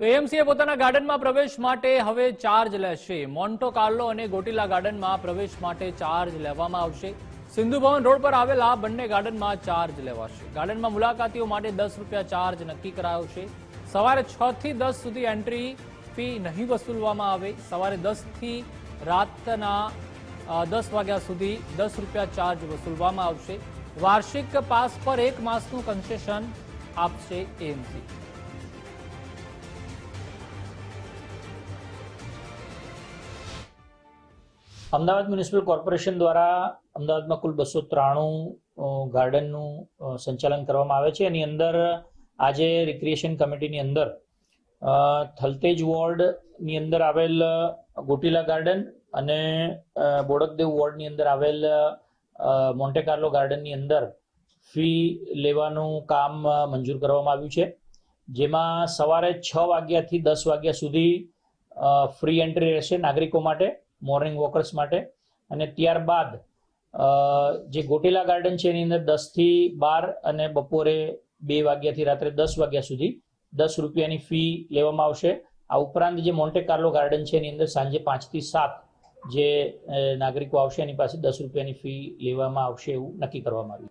તો એએમસીએ પોતાના ગાર્ડનમાં પ્રવેશ માટે હવે ચાર્જ લેશે. મોન્ટો કાર્લો અને ગોટીલા ગાર્ડનમાં પ્રવેશ માટે ચાર્જ લેવામાં આવશે. સિંધુ ભવન રોડ પર આવેલા બંને ગાર્ડનમાં ચાર્જ લેવાશે. ગાર્ડનમાં મુલાકાતીઓ માટે દસ રૂપિયા ચાર્જ નક્કી કરાયો છે સવારે છ થી દસ સુધી એન્ટ્રી ફી નહીં વસૂલવામાં આવે. સવારે દસથી રાતના દસ વાગ્યા સુધી દસ રૂપિયા ચાર્જ વસૂલવામાં આવશે. વાર્ષિક પાસ પર એક માસનું કન્સેશન આપશે એએમસી. અમદાવાદ મ્યુનિસિપલ કોર્પોરેશન દ્વારા અમદાવાદમાં કુલ બસો ત્રાણું ગાર્ડનનું સંચાલન કરવામાં આવે છે. એની અંદર આજે રિક્રિએશન કમિટીની અંદર થલતેજ વોર્ડની અંદર આવેલ ગોટીલા ગાર્ડન અને બોડકદેવ વોર્ડની અંદર આવેલ મોન્ટે કાર્લો ગાર્ડનની અંદર ફી લેવાનું કામ મંજૂર કરવામાં આવ્યું છે. જેમાં સવારે છ વાગ્યાથી દસ વાગ્યા સુધી ફ્રી એન્ટ્રી રહેશે નાગરિકો માટે. મોર્નિંગ વોકર્સ માટે. અને ત્યારબાદ જે ગોટેલા ગાર્ડન છે એની અંદર દસથી બાર અને બપોરે બે વાગ્યાથી રાત્રે દસ વાગ્યા સુધી દસ રૂપિયાની ફી લેવામાં આવશે. આ ઉપરાંત જે મોન્ટે કાર્લો ગાર્ડન છે એની અંદર સાંજે પાંચથી સાત જે નાગરિકો આવશે એની પાસે દસ રૂપિયાની ફી લેવામાં આવશે એવું નક્કી કરવામાં આવ્યું.